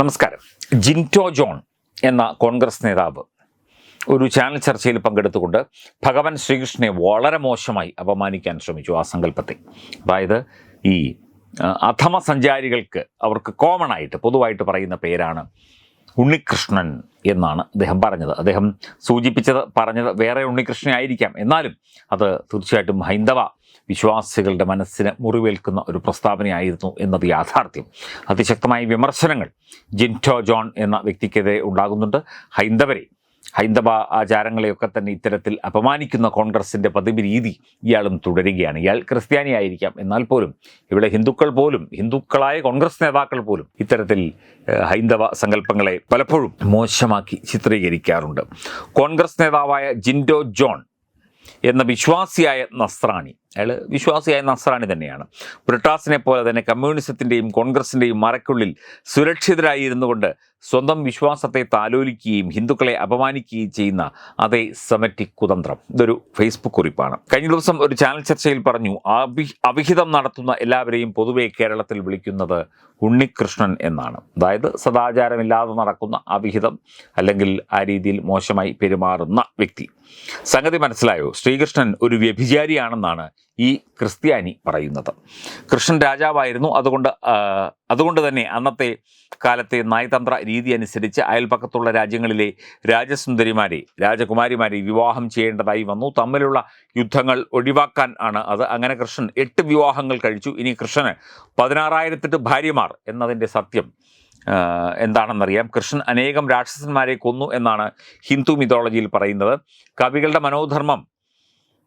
നമസ്കാരം. ജിന്റോ ജോൺ എന്ന കോൺഗ്രസ് നേതാവ് ഒരു ചാനൽ ചർച്ചയിൽ പങ്കെടുത്തുകൊണ്ട് ഭഗവാൻ ശ്രീകൃഷ്ണനെ വളരെ മോശമായി അപമാനിക്കാൻ ശ്രമിച്ചു ആ സങ്കല്പത്തെ. അതായത് ഈ അധമ സഞ്ചാരികൾക്ക് അവർക്ക് കോമൺ ആയിട്ട് പൊതുവായിട്ട് പറയുന്ന പേരാണ് ഉണ്ണികൃഷ്ണൻ എന്നാണ് അദ്ദേഹം പറഞ്ഞത്. അദ്ദേഹം സൂചിപ്പിച്ചത് പറഞ്ഞത് വേറെ ഉണ്ണികൃഷ്ണൻ ആയിരിക്കാം. എന്നാലും അത് തീർച്ചയായിട്ടും ഹൈന്ദവ വിശ്വാസികളുടെ മനസ്സിന് മുറിവേൽക്കുന്ന ഒരു പ്രസ്താവനയായിരുന്നു എന്നത് യാഥാർത്ഥ്യം. അതിശക്തമായ വിമർശനങ്ങൾ ജിന്റോ ജോൺ എന്ന വ്യക്തിക്കെതിരെ ഉണ്ടാകുന്നുണ്ട്. ഹൈന്ദവരെ ഹൈന്ദവ ആചാരങ്ങളെയൊക്കെ തന്നെ ഇത്തരത്തിൽ അപമാനിക്കുന്ന കോൺഗ്രസിന്റെ പതിവ് രീതി ഇയാളും തുടരുകയാണ്. ഇയാൾ ക്രിസ്ത്യാനി ആയിരിക്കാം. എന്നാൽ പോലും ഇവിടെ ഹിന്ദുക്കൾ പോലും ഹിന്ദുക്കളായ കോൺഗ്രസ് നേതാക്കൾ പോലും ഇത്തരത്തിൽ ഹൈന്ദവ സങ്കല്പങ്ങളെ പലപ്പോഴും മോശമാക്കി ചിത്രീകരിക്കാറുണ്ട്. കോൺഗ്രസ് നേതാവായ ജിൻഡോ ജോൺ എന്ന വിശ്വാസിയായ നസ്രാണി അയാൾ വിശ്വാസിയായ നസ്രാണി തന്നെയാണ്. ബ്രിട്ടാസിനെ പോലെ തന്നെ കമ്മ്യൂണിസത്തിന്റെയും കോൺഗ്രസിന്റെയും മറക്കുള്ളിൽ സുരക്ഷിതരായി ഇരുന്നു കൊണ്ട് സ്വന്തം വിശ്വാസത്തെ താലോലിക്കുകയും ഹിന്ദുക്കളെ അപമാനിക്കുകയും ചെയ്യുന്ന അതേ സെമറ്റിക് കുതന്ത്രം. ഇതൊരു ഫേസ്ബുക്ക് കുറിപ്പാണ്. കഴിഞ്ഞ ദിവസം ഒരു ചാനൽ ചർച്ചയിൽ പറഞ്ഞു അഭി അവിഹിതം നടത്തുന്ന എല്ലാവരെയും പൊതുവെ കേരളത്തിൽ വിളിക്കുന്നത് ഉണ്ണികൃഷ്ണൻ എന്നാണ്. അതായത് സദാചാരമില്ലാതെ നടക്കുന്ന അവിഹിതം അല്ലെങ്കിൽ ആ രീതിയിൽ മോശമായി പെരുമാറുന്ന വ്യക്തി. സംഗതി മനസ്സിലായോ? ശ്രീകൃഷ്ണൻ ഒരു വ്യഭിചാരിയാണെന്നാണ് ഈ ക്രിസ്ത്യാനി പറയുന്നത്. കൃഷ്ണൻ രാജാവായിരുന്നു. അതുകൊണ്ട് അതുകൊണ്ട് തന്നെ അന്നത്തെ കാലത്തെ നയതന്ത്ര രീതി അനുസരിച്ച് അയൽപക്കത്തുള്ള രാജ്യങ്ങളിലെ രാജസുന്ദരിമാരെ രാജകുമാരിമാരെ വിവാഹം ചെയ്യേണ്ടതായി വന്നു. തമ്മിലുള്ള യുദ്ധങ്ങൾ ഒഴിവാക്കാൻ ആണ് അത്. അങ്ങനെ കൃഷ്ണൻ എട്ട് വിവാഹങ്ങൾ കഴിച്ചു. ഇനി കൃഷ്ണന് പതിനാറായിരത്തെട്ട് ഭാര്യമാർ എന്നതിന്റെ സത്യം എന്താണെന്നറിയാം. കൃഷ്ണൻ അനേകം രാക്ഷസന്മാരെ കൊന്നു എന്നാണ് ഹിന്ദു മിതോളജിയിൽ പറയുന്നത്. കവികളുടെ മനോധർമ്മം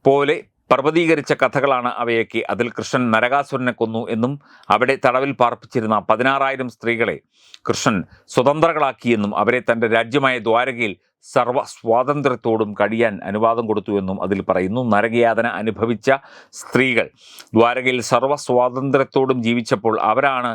പോലെ പർവതീകരിച്ച കഥകളാണ് അവയൊക്കെ. അതിൽ കൃഷ്ണൻ നരകാസുരനെ കൊന്നു എന്നും അവിടെ തടവിൽ പാർപ്പിച്ചിരുന്ന പതിനാറായിരം സ്ത്രീകളെ കൃഷ്ണൻ സ്വതന്ത്രകളാക്കിയെന്നും അവരെ തന്റെ രാജ്യമായ ദ്വാരകയിൽ സർവ സ്വാതന്ത്ര്യത്തോടും കഴിയാൻ അനുവാദം കൊടുത്തു എന്നും അതിൽ പറയുന്നു. നരകയാതന അനുഭവിച്ച സ്ത്രീകൾ ദ്വാരകയിൽ സർവ സ്വാതന്ത്ര്യത്തോടും ജീവിച്ചപ്പോൾ അവരാണ്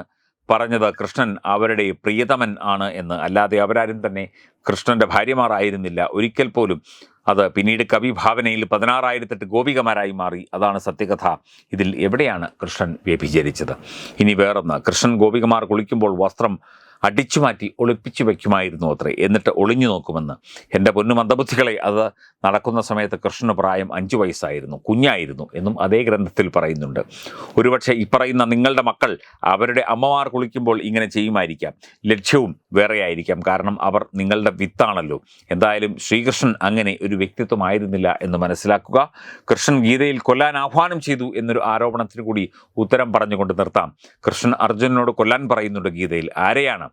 പറഞ്ഞത് കൃഷ്ണൻ അവരുടെ പ്രിയതമൻ ആണ് എന്ന്. അല്ലാതെ അവരാരും തന്നെ കൃഷ്ണന്റെ ഭാര്യമാരായിരുന്നില്ല. ഒരിക്കൽ പോലും അത് പിന്നീട് കവി ഭാവനയിൽ പതിനാറായിരത്തെട്ട് ഗോപികമാരായി മാറി. അതാണ് സത്യകഥ. ഇതിൽ എവിടെയാണ് കൃഷ്ണൻ വ്യഭിചരിച്ചത്? ഇനി വേറൊന്ന്. കൃഷ്ണൻ ഗോപികമാർ കുളിക്കുമ്പോൾ വസ്ത്രം അടിച്ചു മാറ്റി ഒളിപ്പിച്ചു വയ്ക്കുമായിരുന്നു അത്രേ. എന്നിട്ട് ഒളിഞ്ഞു നോക്കുമെന്ന്. എന്റെ പൊന്നു മന്ദബുദ്ധികളെ അത് നടക്കുന്ന സമയത്ത് കൃഷ്ണന് പ്രായം അഞ്ചു വയസ്സായിരുന്നു കുഞ്ഞായിരുന്നു എന്നും അതേ ഗ്രന്ഥത്തിൽ പറയുന്നുണ്ട്. ഒരുപക്ഷെ ഈ പറയുന്ന നിങ്ങളുടെ മക്കൾ അവരുടെ അമ്മമാർ കുളിക്കുമ്പോൾ ഇങ്ങനെ ചെയ്യുമായിരിക്കാം. ലക്ഷ്യവും വേറെയായിരിക്കാം. കാരണം അവർ നിങ്ങളുടെ വിത്താണല്ലോ. എന്തായാലും ശ്രീകൃഷ്ണൻ അങ്ങനെ ഒരു വ്യക്തിത്വമായിരുന്നില്ല എന്ന് മനസ്സിലാക്കുക. കൃഷ്ണൻ ഗീതയിൽ കൊല്ലാൻ ആഹ്വാനം ചെയ്തു എന്നൊരു ആരോപണത്തിന് കൂടി ഉത്തരം പറഞ്ഞുകൊണ്ട് നിർത്താം. കൃഷ്ണൻ അർജുനനോട് കൊല്ലാൻ പറയുന്നുണ്ട് ഗീതയിൽ. ആരെയാണ്?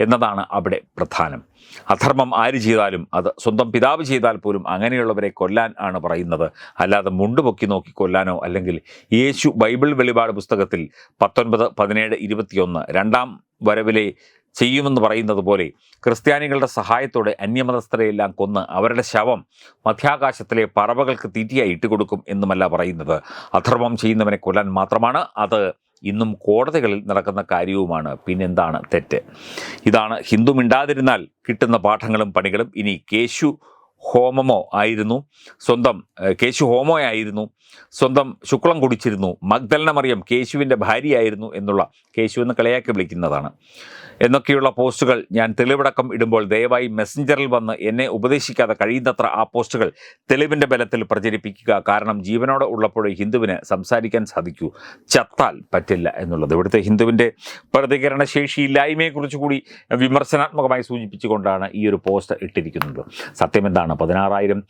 എന്നതാണ് അവിടെ പ്രധാനം. അധർമ്മം ആര് ചെയ്താലും അത് സ്വന്തം പിതാവ് ചെയ്താൽ പോലും അങ്ങനെയുള്ളവരെ കൊല്ലാൻ ആണ് പറയുന്നത്. അല്ലാതെ മുണ്ട് പൊക്കി നോക്കി കൊല്ലാനോ അല്ലെങ്കിൽ യേശു ബൈബിൾ വെളിപാട് പുസ്തകത്തിൽ പത്തൊൻപത് പതിനേഴ് ഇരുപത്തിയൊന്ന് രണ്ടാം വരവിലെ ചെയ്യുമെന്ന് പറയുന്നത് പോലെ ക്രിസ്ത്യാനികളുടെ സഹായത്തോടെ അന്യമതസ്ഥരെയെല്ലാം കൊന്ന് അവരുടെ ശവം മധ്യാകാശത്തിലെ പറവകൾക്ക് തീറ്റിയായി ഇട്ടുകൊടുക്കും എന്നുമല്ല പറയുന്നത്. അധർമ്മം ചെയ്യുന്നവനെ കൊല്ലാൻ മാത്രമാണ് അത് ഇന്നും കോടതികളിൽ നടക്കുന്ന കാര്യവുമാണ് പിന്നെന്താണ് തെറ്റ്. ഇതാണ് ഹിന്ദു മിണ്ടാതിരുന്നാൽ കിട്ടുന്ന പാഠങ്ങളും പണികളും. ഇനി കേശു ഹോമമോ ആയിരുന്നു. സ്വന്തം കേശു ഹോമോ ആയിരുന്നു. സ്വന്തം ശുക്ലം കുടിച്ചിരുന്നു. മഗ്ദലന മറിയം കേശുവിന്റെ ഭാര്യയായിരുന്നു എന്നുള്ള കേശു എന്ന് കളിയാക്കി വിളിക്കുന്നതാണ്. എന്നൊക്കെയുള്ള പോസ്റ്റുകൾ ഞാൻ തെളിവടക്കം ഇടുമ്പോൾ ദയവായി മെസ്സഞ്ചറിൽ വന്ന് എന്നെ ഉപദേശിക്കാതെ കഴിയുന്നത്ര ആ പോസ്റ്റുകൾ തെളിവിന്റെ ബലത്തിൽ പ്രചരിപ്പിക്കുക. കാരണം ജീവനോടെ ഉള്ളപ്പോഴേ ഹിന്ദുവിന് സംസാരിക്കാൻ സാധിക്കൂ. ചത്താൽ പറ്റില്ല എന്നുള്ളത്. ഇവിടുത്തെ ഹിന്ദുവിന്റെ പ്രതികരണ ശേഷിയില്ലായ്മയെക്കുറിച്ച് കൂടി വിമർശനാത്മകമായി സൂചിപ്പിച്ചുകൊണ്ടാണ് ഈ ഒരു പോസ്റ്റ് ഇട്ടിരിക്കുന്നത്. സത്യം എന്താണ് പതിനാറായിരം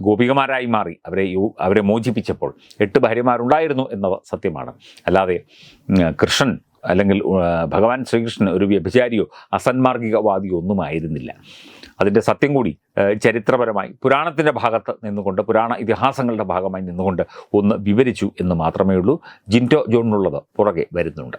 ഗോപികമാരായി മാറി. അവരെ അവരെ മോചിപ്പിച്ചപ്പോൾ എട്ട് ഭാര്യമാരുണ്ടായിരുന്നു എന്നവ സത്യമാണ്. അല്ലാതെ കൃഷ്ണൻ അല്ലെങ്കിൽ ഭഗവാൻ ശ്രീകൃഷ്ണൻ ഒരു വ്യഭിചാരിയോ അസന്മാർഗികവാദിയോ ഒന്നും ആയിരുന്നില്ല. അതിന്റെ സത്യം കൂടി ചരിത്രപരമായി പുരാണത്തിന്റെ ഭാഗത്ത് നിന്നുകൊണ്ട് പുരാണ ഇതിഹാസങ്ങളുടെ ഭാഗമായി നിന്നുകൊണ്ട് ഒന്ന് വിവരിച്ചു എന്ന് മാത്രമേ ഉള്ളൂ ജിന്റോ ജോണിനുള്ളത് പുറകെ വരുന്നുണ്ട്.